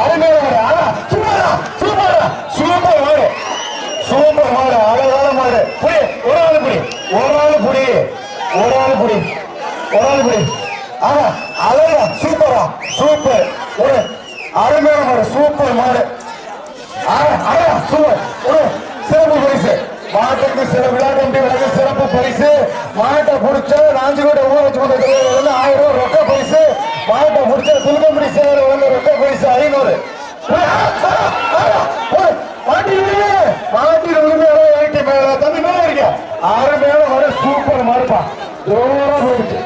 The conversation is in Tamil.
அருமையான மாடு ஆனா சூப்பரா சூப்பரா சூப்பர் மாடு சூப்பர் மாடு அழகான மாடு புடி ஒரு ஆள் புடி ஒரு ஆள் புடி ஒரு ஆள் புடி ஒரு ஆள் புடி ஆனா அழகா சூப்பரா சூப்பர். ஒரு அருமையான மாடு சூப்பர் மாடு. ஆனா அழகா சூப்பர். ஒரு சிறப்பு பரிசு. மாட்டுக்கு சில விழா கம்பி வழங்க சிறப்பு பரிசு. மாட்டை பிடிச்ச நாஞ்சிக்கோட்டை ஊற வச்சு கொண்டு வந்து ஆயிரம் ரூபாய் ரொக்க பரிசு. மாட்டை பிடிச்ச துல்கம்படி பாட்டி ரெண்டு பேரும் இறங்கி மேல தம்பி மேல இருக்க ஆறு மேல வர சூப்பர் மாறுப்பான் போயிடுச்சு.